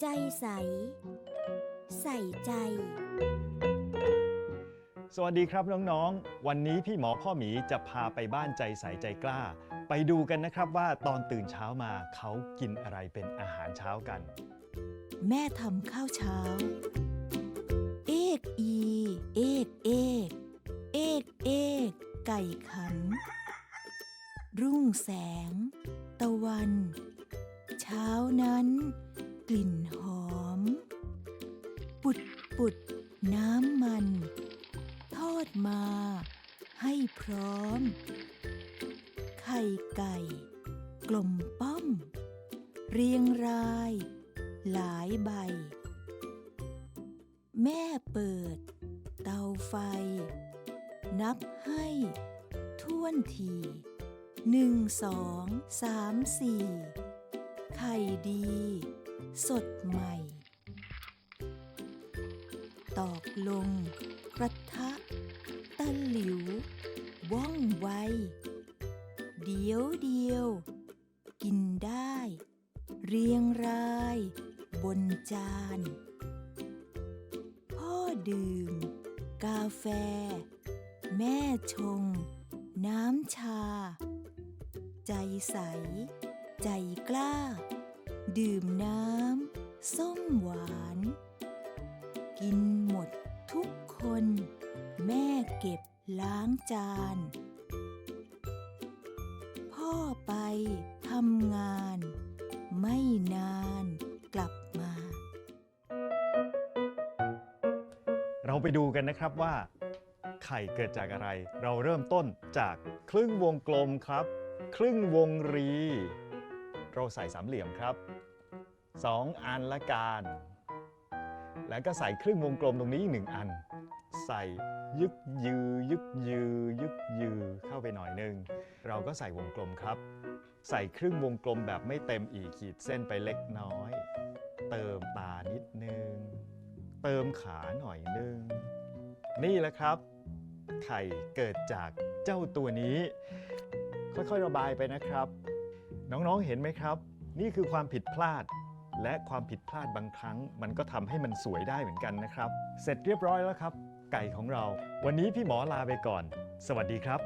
ใจใส ใส่ใจ สวัสดีครับน้องๆ วันนี้พี่หมอพ่อหมีจะพาไปบ้านใจใสใจกล้า ไปดูกันนะครับว่าตอนตื่นเช้ามาเขากินอะไรเป็นอาหารเช้ากัน แม่ทำข้าวเช้า เอกอี เอกเอกเอกเอกไก่ขัน รุ่งแสง ตะวัน เช้านั้น กลิ่นหอม ปุดปุดน้ำมัน ทอดมา ให้พร้อม ไข่ไก่ กลมป้อม เรียงราย หลายใบ แม่เปิด เตาไฟ นับให้ท่วนทีหนึ่งสองสามสี่ไข่ดี สดใหม่ ตอกลง กระทะ ตะหลิว ว่องไว เดียวเดียว กินได้ เรียงราย บนจาน พ่อดื่ม กาแฟ แม่ชง น้ำชา ใจใส ใจกล้า ดื่มน้ำส้มหวาน กินหมดทุกคน แม่เก็บล้างจาน พ่อไปทำงาน ไม่นานกลับมา เราไปดูกันนะครับว่า ไข่เกิดจากอะไร เราเริ่มต้นจากครึ่งวงกลมครับ ครึ่งวงรี เราใส่สามเหลี่ยมครับสองอันละกัน แล้วก็ใส่ครึ่งวงกลมตรงนี้อีกหนึ่งอัน ใส่ยึกยือยึกยือยึกยือเข้าไปหน่อยนึง เราก็ใส่วงกลมครับ ใส่ครึ่งวงกลมแบบไม่เต็มอีกขีดเส้นไปเล็กน้อย เติมตานิดนึง เติมขาหน่อยนึง นี่แหละครับ ไข่เกิดจากเจ้าตัวนี้ ค่อยๆระบายไปนะครับ น้องๆ เห็นไหมครับ นี่คือความผิดพลาด และความผิดพลาดบางครั้ง มันก็ทำให้มันสวยได้เหมือนกันนะครับ เสร็จเรียบร้อยแล้วครับ ไก่ของเรา วันนี้พี่หมอลาไปก่อน สวัสดีครับ